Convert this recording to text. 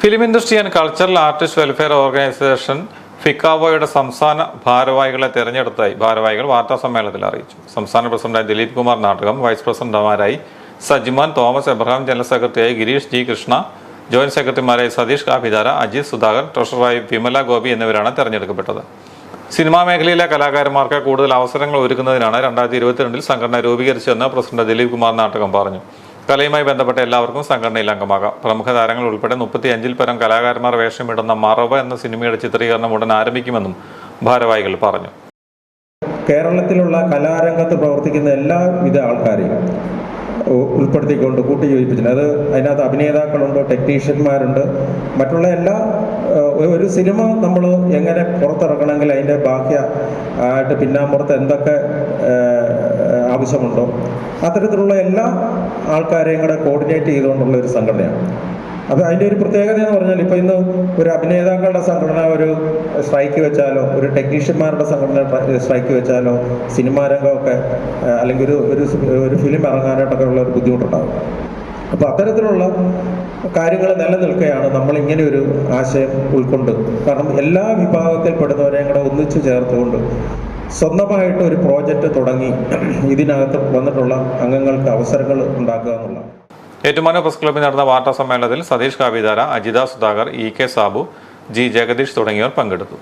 Film industry and cultural artist welfare organisation ഫിക്കാവോയുടെ സംസ്ഥാന ഭാരവാഹികളെ തെരഞ്ഞെടുത്തായി ഭാരവാഹികൾ വാർത്താ സമ്മേളനത്തിൽ അറിയിച്ചു. സംസ്ഥാന പ്രസിഡന്റായി ദിലീപ് കുമാർ നാടകം വൈസ് പ്രസിഡന്റുമാരായി സജിമാൻ തോമസ് എബ്രഹാം ജനറൽ സെക്രട്ടറിയായി ഗിരീഷ് ജി കൃഷ്ണ ജോയിന്റ് സെക്രട്ടറിമാരായി സതീഷ് കാഫിദാര അജിത് സുധാകർ ട്രഷററായി വിമല ഗോപി എന്നിവരാണ് തെരഞ്ഞെടുക്കപ്പെട്ടത്. സിനിമാ മേഖലയിലെ കലാകാരന്മാർക്ക് കൂടുതൽ അവസരങ്ങൾ ഒരുക്കുന്നതിനാണ് രണ്ടായിരത്തി ഇരുപത്തിരണ്ടിൽ സംഘടന രൂപീകരിച്ചതെന്ന് പ്രസിഡന്റ് ദിലീപ് കുമാർ നാട്ടകം പറഞ്ഞു. കലയുമായി ബന്ധപ്പെട്ട എല്ലാവർക്കും സംഘടനയിൽ അംഗമാകാം. പ്രമുഖ താരങ്ങൾ ഉൾപ്പെടെ മുപ്പത്തി അഞ്ചിൽ പരം കലാകാരന്മാർ വേഷമിടുന്ന മറവ് എന്ന സിനിമയുടെ ചിത്രീകരണം ഉടൻ ആരംഭിക്കുമെന്നും ഭാരവാഹികൾ പറഞ്ഞു. കേരളത്തിലുള്ള കലാരംഗത്ത് പ്രവർത്തിക്കുന്ന എല്ലാവിധ ആൾക്കാരെയും ഉൾപ്പെടുത്തിക്കൊണ്ട് കൂട്ടിയോജിപ്പിച്ചിട്ടുണ്ട്. അത് അതിനകത്ത് അഭിനേതാക്കളുണ്ട് ടെക്നീഷ്യന്മാരുണ്ട്. മറ്റുള്ള എല്ലാ ഒരു സിനിമ നമ്മൾ എങ്ങനെ പുറത്തിറക്കണമെങ്കിൽ അതിന്റെ ബാഹ്യ ആയിട്ട് പിന്നാമ്പുറത്ത് എന്തൊക്കെ ആവശ്യമുണ്ടോ? അത്തരത്തിലുള്ള എല്ലാ ആൾക്കാരെയും കൂടെ കോർഡിനേറ്റ് ചെയ്തുകൊണ്ടുള്ള ഒരു സംഘടനയാണ്. അപ്പോൾ അതിന്റെ ഒരു പ്രത്യേകത എന്ന് പറഞ്ഞാൽ ഇപ്പോൾ ഇന്ന് ഒരു അഭിനേതാക്കളുടെ സംഘടന ഒരു സ്ട്രൈക്ക് വെച്ചാലോ ഒരു ടെക്നീഷ്യന്മാരുടെ സംഘടന സ്ട്രൈക്ക് വെച്ചാലോ സിനിമാ രംഗമൊക്കെ അല്ലെങ്കിൽ ഒരു ഒരു ഒരു ഫിലിം ഇറങ്ങാനായിട്ടൊക്കെ ഉള്ള ഒരു ബുദ്ധിമുട്ടുണ്ടാകും അപ്പോൾ അത്തരത്തിലുള്ള കാര്യങ്ങൾ നിലനിൽക്കുകയാണ് നമ്മൾ ഇങ്ങനെ ഒരു ആശയം ഉൾക്കൊണ്ട്. കാരണം എല്ലാ വിഭാഗത്തിൽപ്പെടുന്നവരെയും കൂടെ ഒന്നിച്ചു ചേർത്തുകൊണ്ട് സ്വന്തമായിട്ട് ഒരു പ്രോജക്റ്റ് തുടങ്ങി ഇതിനകത്ത് വന്നിട്ടുള്ള അംഗങ്ങൾക്ക് അവസരങ്ങൾ ഉണ്ടാക്കുക എന്നുള്ള ഏറ്റുമാനൂർ പ്രസ് ക്ലബ്ബിൽ നടന്ന വാർത്താ സമ്മേളനത്തിൽ Satheesh Kavidhara Ajitha Sudhakar E K Sabu G Jagadeesh തുടങ്ങിയവർ പങ്കെടുത്തു.